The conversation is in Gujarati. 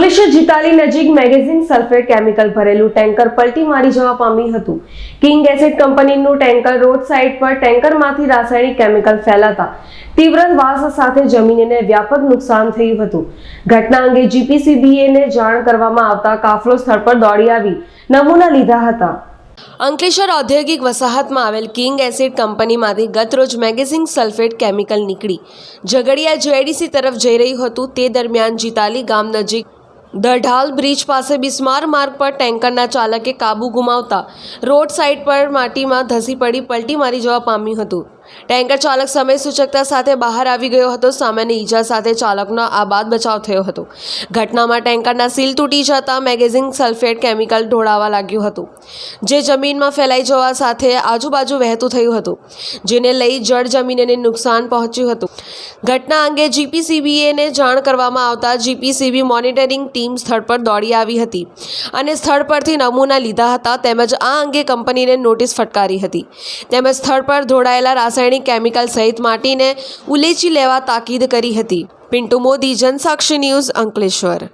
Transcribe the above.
અંકલેશ્વર જીતાલી નજીક મેગેઝિન સલ્ફેટ કેમિકલ ભરેલું ટેન્કર પલટી મારી જવા પામી હતું. કિંગ એસિડ કંપનીનું ટેન્કર રોડ સાઇડ પર ટેન્કરમાંથી રાસાયણિક કેમિકલ ફેલાતા તીવ્ર વાસ સાથે જમીનને વ્યાપક નુકસાન થયું હતું. ઘટના અંગે જીપીસીબીએને જાણ કરવામાં આવતા કાફલો સ્થળ પર દોડી આવી. નમૂના લીધા હતા. અંકલેશ્વર ઔદ્યોગિક વસાહતમાં આવેલ કિંગ એસિડ કંપનીમાંથી ગતરોજ મેગેઝિન સલ્ફેટ કેમિકલ નીકળી. ઝઘડિયા જેડીસી તરફ જઈ રહ્યું હતું. તે દરમિયાન જીતાલી ગામ નજીક દઢાલ બ્રિજ પાસે બિસ્માર માર્ગ પર ટેન્કરના ચાલકે કાબુ ગુમાવતા રોડ સાઇડ પર માટીમાં ધસી પડી, પલટી મારી જવા પામ્યું હતું. ટેન્કર ચાલક સમય સૂચકતા સાથે બહાર આવી ગયો હતો. સામાન્ય ઈજા સાથે ચાલકનો આ બાદ બચાવ થયો હતો. ઘટનામાં ટેન્કરના સીલ તૂટી જતા મેગેઝિન સલ્ફેટ કેમિકલ ઢોળાવા લાગ્યું હતું. જે જમીનમાં ફેલાઈ જવા સાથે આજુબાજુ વહેતું થયું હતું, જેને લઈ જળ જમીનને નુકસાન પહોંચ્યું હતું. ઘટના અંગે જીપીસીબીએને જાણ કરવામાં આવતા જીપીસીબી મોનિટરિંગ ટીમ સ્થળ પર દોડી આવી હતી અને સ્થળ પરથી નમૂના લીધા હતા. તેમજ આ અંગે કંપનીને નોટિસ ફટકારી હતી. તેમજ સ્થળ પર ઢોળાયેલા રાસાયણિક કેમિકલ સહિત માટીને ઉલેચી લેવા તાકીદ કરી હતી. પિન્ટુ મોદી જનસાક્ષી ન્યૂઝ અંકલેશ્વર.